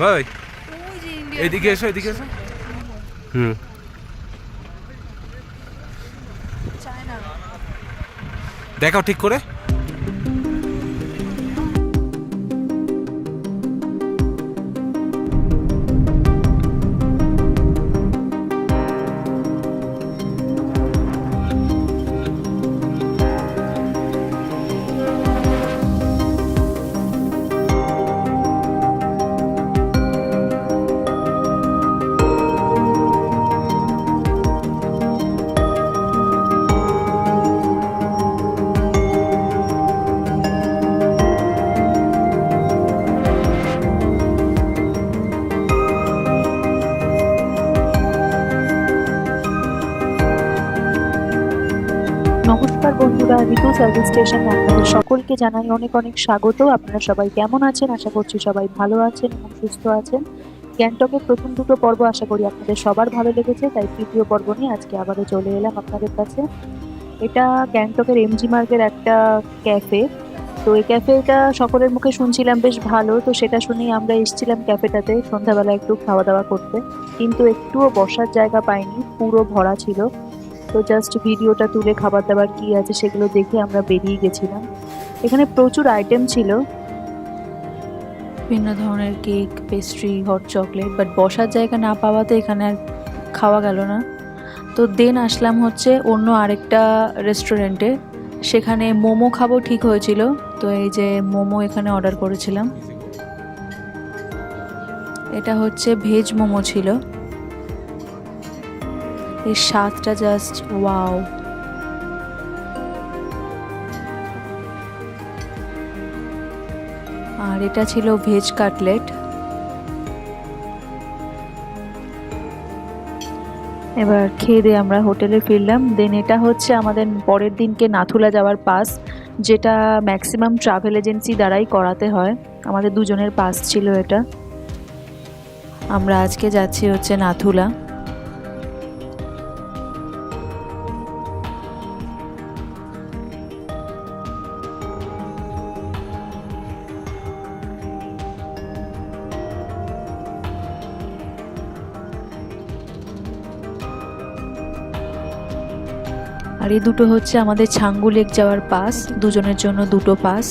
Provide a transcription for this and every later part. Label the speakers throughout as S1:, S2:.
S1: ভাই এদিকে এসো এদিকে এসো। হুম। দেখাও ঠিক করে।
S2: নমস্কার ঋতু সার্ভিস স্টেশনে আপনাদের সকলকে জানাই অনেক অনেক স্বাগত। আপনারা সবাই কেমন আছেন? আশা করছি সবাই ভালো আছেন এবং সুস্থ আছেন। গ্যাংটকের প্রথম দুটো পর্ব আশা করি আপনাদের সবার ভালো লেগেছে, তাই তৃতীয় পর্ব নিয়ে আজকে আবারও চলে এলাম আপনাদের কাছে। এটা গ্যাংটকের এমজি মার্গের একটা ক্যাফে তো এই ক্যাফেটা সকলের মুখে শুনছিলাম বেশ ভালো, তো সেটা শুনেই আমরা এসেছিলাম ক্যাফেটাতে সন্ধ্যাবেলা একটু খাওয়া দাওয়া করতে। কিন্তু একটুও বসার জায়গা পাইনি, পুরো ভরা ছিল। তো জাস্ট ভিডিওটা তুলে খাবার দাবার কি আছে সেগুলো দেখে আমরা বেরিয়ে গেছিলাম। এখানে প্রচুর আইটেম ছিল। বিভিন্ন ধরনের cake pastry hot chocolate but বসার জায়গা না পাওয়াতে এখানে আর খাওয়া গেল না। তো দেন আসলাম হচ্ছে অন্য আরেকটা রেস্টুরেন্টে সেখানে মোমো খাব ঠিক হয়েছিল। তো এই যে মোমো এখানে অর্ডার করেছিলাম। এটা হচ্ছে ভেজ মোমো ছিল। এর স্বাদটা জাস্ট ওয়াও আর এটা ছিল ভেজ কাটলেট এবার খেয়ে দিয়ে আমরা হোটেলে ফিরলাম। দেন এটা হচ্ছে আমাদের পরের দিনকে নাথুলা যাওয়ার পাস যেটা ম্যাক্সিমাম ট্রাভেল এজেন্সি দ্বারাই করাতে হয়। আমাদের দুজনের পাস ছিল এটা। আমরা আজকে যাচ্ছি হচ্ছে নাথুলা। আর এই দুটো হচ্ছে আমাদের ছাঙ্গু লেক যাওয়ার পাস। দুজনের জন্য দুটো পাস।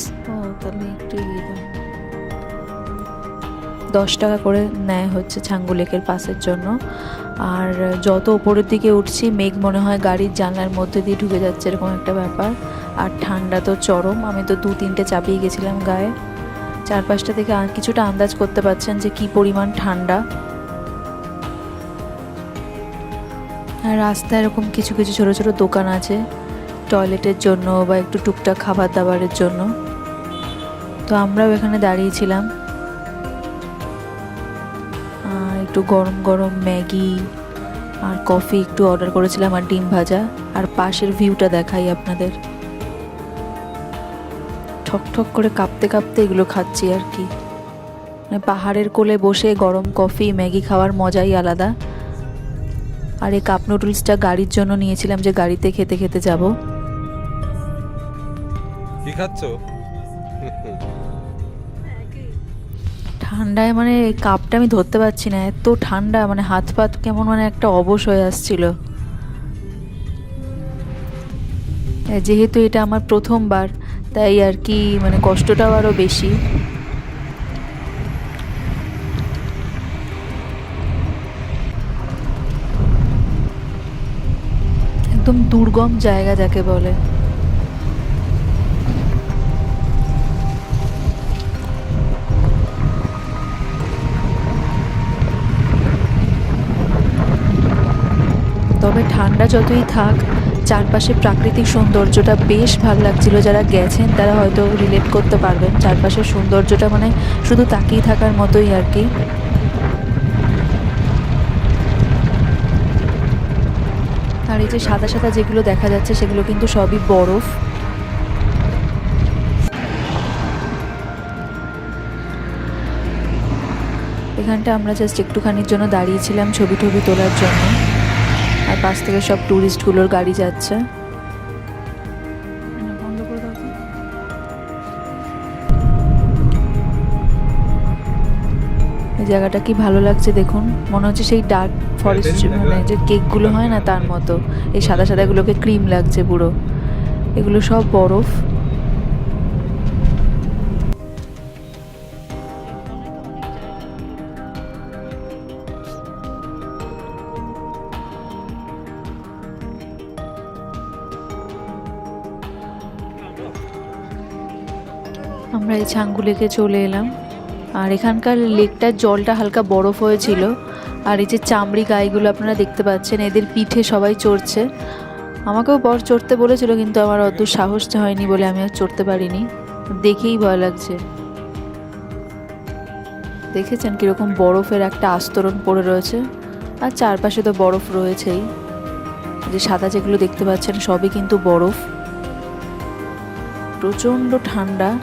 S2: দশ টাকা করে নেয় হচ্ছে ছাঙ্গু লেকের পাসের জন্য। আর যত ওপরের দিকে উঠছি, মেঘ মনে হয় গাড়ির জানলার মধ্যে দিয়ে ঢুকে যাচ্ছে, এরকম একটা ব্যাপার। আর ঠান্ডা তো চরম, আমি তো দু তিনটে চাপিয়ে গেছিলাম গায়ে। চারপাশটা থেকে কিছুটা আন্দাজ করতে পারছেন যে কি পরিমাণ ঠান্ডা। রাস্তায় এরকম কিছু কিছু ছোট ছোট দোকান আছে, টয়লেটের জন্য বা একটু টুকটাক খাবার দাবারের জন্য। তো আমরাও এখানে দাঁড়িয়েছিলাম। একটু গরম গরম ম্যাগি আর কফি একটু অর্ডার করেছিলাম আর ডিম ভাজা। আর পাশের ভিউটা দেখাই আপনাদের। ঠক ঠক করে কাঁপতে কাঁপতে এগুলো খাচ্ছি আর কি। মানে পাহাড়ের কোলে বসে গরম কফি, ম্যাগি খাওয়ার মজাই আলাদা। আর এই কাপ নুডলসটা গাড়ির জন্য নিয়েছিলাম যে গাড়িতে খেতে খেতে যাব।
S1: কি খাচ্ছ?
S2: ঠান্ডায় মানে এই কাপটা আমি ধরতে পারছি না এত ঠান্ডা মানে হাত পাত কেমন মানে একটা অবশ হয়ে আসছিল। যেহেতু এটা আমার প্রথমবার তাই আর কি মানে কষ্টটাও আরও বেশি। একদম দুর্গম জায়গা যাকে বলে। তবে ঠান্ডা যতই থাক চারপাশে প্রাকৃতিক সৌন্দর্যটা বেশ ভালো লাগছিল। যারা গেছেন, তারা হয়তো রিলেট করতে পারবেন। চারপাশের সৌন্দর্যটা মানে শুধু তাকিয়ে থাকার মতোই আর কি। আর এই যে সাদা সাদা যেগুলো দেখা যাচ্ছে, সেগুলো কিন্তু সবই বরফ। এখানটা আমরা জাস্ট একটুখানির জন্য দাঁড়িয়েছিলাম ছবি টবি তোলার জন্য। আর পাশ থেকে সব ট্যুরিস্টগুলোর গাড়ি যাচ্ছে। এই জায়গাটা কি ভালো লাগছে দেখুন। মনে হচ্ছে সেই ডার্ক ফরেস্ট মানে যে কেকগুলো হয় না তার মতো। এই সাদা সাদাগুলোকে ক্রিম লাগছে পুরো। এগুলো সব বরফ। আমরা এই ছাঙ্গু লেকে চলে এলাম। আর এখানকার লেকটার জলটা হালকা বরফ হয়েছিল। আর এই যে চামড়ি গাইগুলো আপনারা দেখতে পাচ্ছেন, এদের পিঠে সবাই চড়ছে। আমাকেও বর চড়তে বলেছিল, কিন্তু আমার অত সাহস হয়নি বলে আমি আর চড়তে পারিনি। দেখেই ভয় লাগছে। দেখেছেন কীরকম বরফের একটা আস্তরণ পড়ে রয়েছে? আর চারপাশে তো বরফ রয়েছেই। যে সাদা যেগুলো দেখতে পাচ্ছেন, সবই কিন্তু বরফ। প্রচণ্ড ঠান্ডা।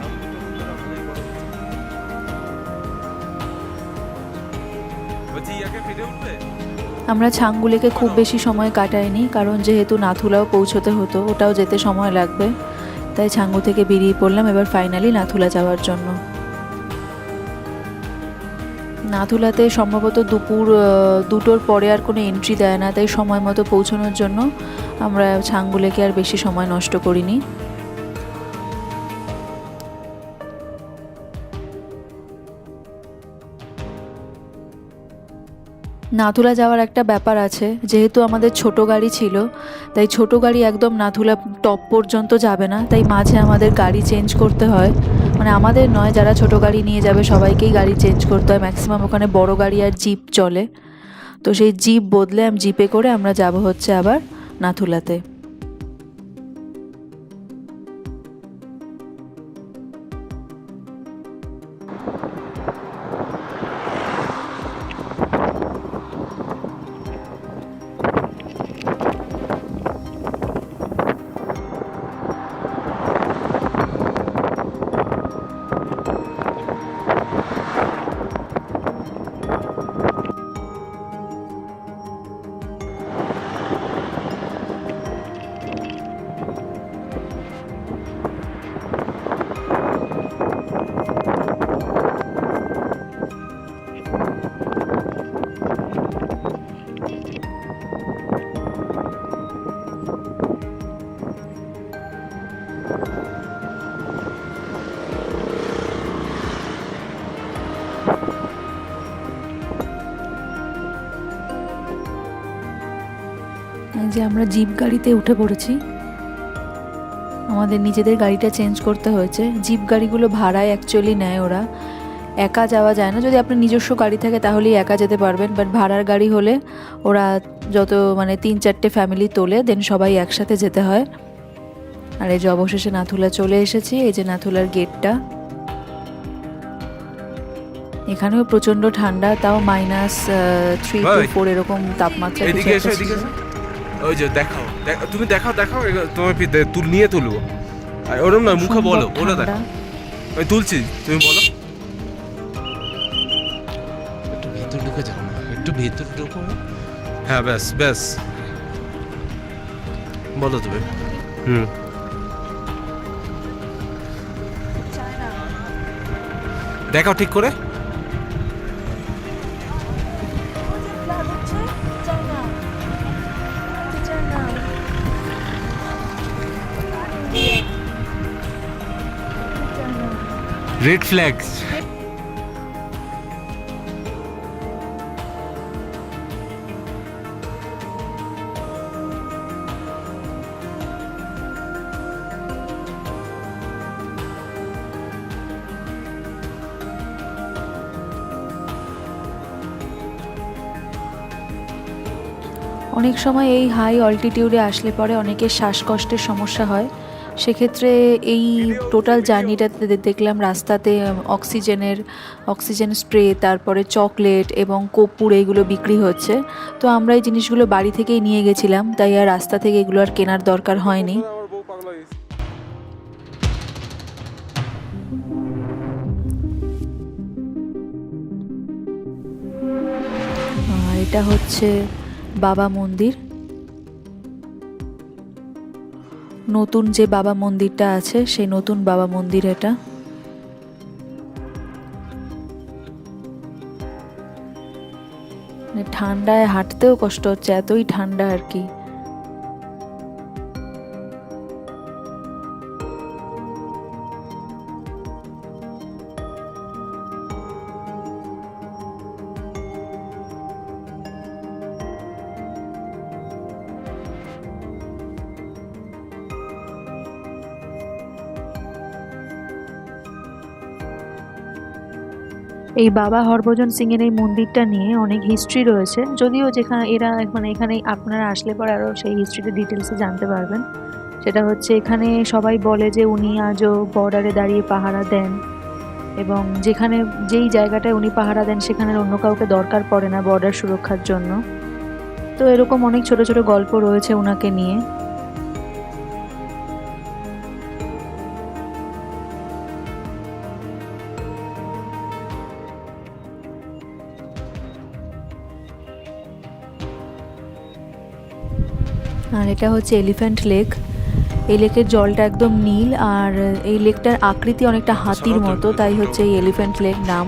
S2: আমরা ছাঙ্গুলেকে খুব বেশি সময় কাটাইনি, কারণ যেহেতু নাথুলাও পৌঁছতে হতো, ওটাও যেতে সময় লাগবে। তাই ছাঙ্গু থেকে বেরিয়ে পড়লাম এবার ফাইনালি নাথুলা যাওয়ার জন্য। নাথুলাতে সম্ভবত দুপুর দুটোর পরে আর কোনো এন্ট্রি দেয় না, তাই সময় মতো পৌঁছানোর জন্য আমরা ছাঙ্গুলেকে আর বেশি সময় নষ্ট করিনি। নাথুলা যাওয়ার একটা ব্যাপার আছে। যেহেতু আমাদের ছোট গাড়ি ছিল, তাই ছোট গাড়ি একদম নাথুলা টপ পর্যন্ত যাবে না, তাই মাঝে আমাদের গাড়ি চেঞ্জ করতে হয়। মানে আমাদের নয়, যারা ছোট গাড়ি নিয়ে যাবে, সবাইকেই গাড়ি চেঞ্জ করতে হয়। ম্যাক্সিমাম ওখানে বড় গাড়ি আর জিপ চলে। তো সেই জিপ বদলে আমি জিপে করে আমরা যাব হচ্ছে আবার নাথুলাতে। যে আমরা জিপ গাড়িতে উঠে পড়েছি। আমাদের নিজেদের গাড়িটা চেঞ্জ করতে হয়েছে। জিপ গাড়িগুলো ভাড়ায় অ্যাকচুয়ালি নেয় ওরা। একা যাওয়া যায় না। যদি আপনার নিজস্ব গাড়ি থাকে তাহলেই একা যেতে পারবেন। বাট ভাড়ার গাড়ি হলে ওরা যত মানে তিন চারটে ফ্যামিলি তোলে দেন সবাই একসাথে যেতে হয়। আর এই যে অবশেষে নাথুলা চলে এসেছি। এই যে নাথুলার গেটটা এখানেও প্রচণ্ড ঠান্ডা তাও মাইনাস থ্রি টু ফোর এরকম তাপমাত্রা
S3: ওই যে দেখাও। দেখ- তুমি দেখাও দেখাও তোমার তুল নিয়ে তুলবো। আর ওরম নয় মুখে বলো
S2: ঠান্ডা।
S3: দেখো আমি তুলছি তুমি বলো।
S4: একটু ভেতর ঢুকে যাও না একটু ভেতর ঢুকো।
S3: হ্যাঁ ব্যাস ব্যাস। বলো তুমি। হুম। দেখাও ঠিক করে। রেড ফ্ল্যাগস
S2: অনেক সময় এই হাই অল্টিটিউডে আসলে পরে অনেকের শ্বাসকষ্টের সমস্যা হয়। সেক্ষেত্রে এই টোটাল জার্নিটাতে দেখলাম রাস্তাতে অক্সিজেনের অক্সিজেন স্প্রে তারপরে চকলেট এবং কর্পূর এইগুলো বিক্রি হচ্ছে। তো আমরা এই জিনিসগুলো বাড়ি থেকেই নিয়ে গেছিলাম, তাই আর রাস্তা থেকে এগুলো আর কেনার দরকার হয়নি। এটা হচ্ছে বাবা মন্দির। নতুন যে বাবা মন্দিরটা আছে, সেই নতুন বাবা মন্দির এটা।
S3: মানে ঠান্ডায় হাঁটতেও কষ্ট হচ্ছে, এতই ঠান্ডা আর কি।
S2: এই বাবা হরভজন সিং এর এই মন্দিরটা নিয়ে অনেক হিস্ট্রি রয়েছে। যদিও যেখানে এরা মানে এখানে আপনারা আসলে পর আরও সেই হিস্ট্রিটা ডিটেলসে জানতে পারবেন। সেটা হচ্ছে এখানে সবাই বলে যে উনি আজও বর্ডারে দাঁড়িয়ে পাহারা দেন এবং যেখানে যেই জায়গাটায় উনি পাহারা দেন সেখানে অন্য কাউকে দরকার পড়ে না বর্ডার সুরক্ষার জন্য। তো এরকম অনেক ছোট ছোট গল্প রয়েছে ওনাকে নিয়ে।
S3: এটা হচ্ছে এলিফ্যান্ট লেক এই লেকের জলটা একদম নীল আর এই লেকটার আকৃতি অনেকটা হাতির মতো তাই হচ্ছে এই এলিফ্যান্ট লেক নাম।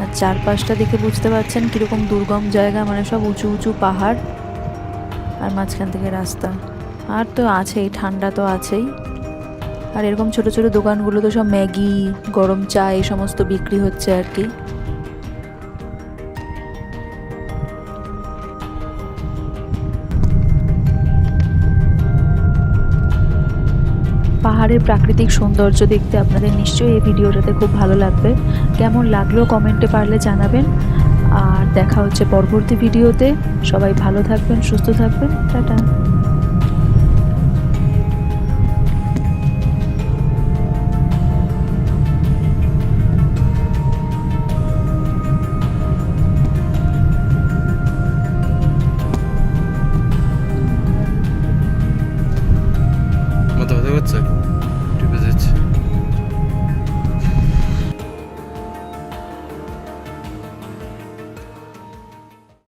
S3: আর চারপাশটা দেখে বুঝতে পারছেন কীরকম দুর্গম জায়গা মানে সব উঁচু উঁচু পাহাড় আর মাঝখান থেকে রাস্তা। আর তো আছেই ঠান্ডা তো আছেই। আর এরকম ছোট ছোট দোকানগুলো তো সব ম্যাগি গরম চা এই সমস্ত বিক্রি হচ্ছে আর কি।
S2: পাহাড়ের প্রাকৃতিক সৌন্দর্য দেখতে আপনাদের নিশ্চয়ই এই ভিডিওটাতে খুব ভালো লাগবে। কেমন লাগল কমেন্টে পারলে জানাবেন। আর দেখা হচ্ছে পরবর্তী ভিডিওতে। সবাই ভালো থাকবেন, সুস্থ থাকবেন। টাটা।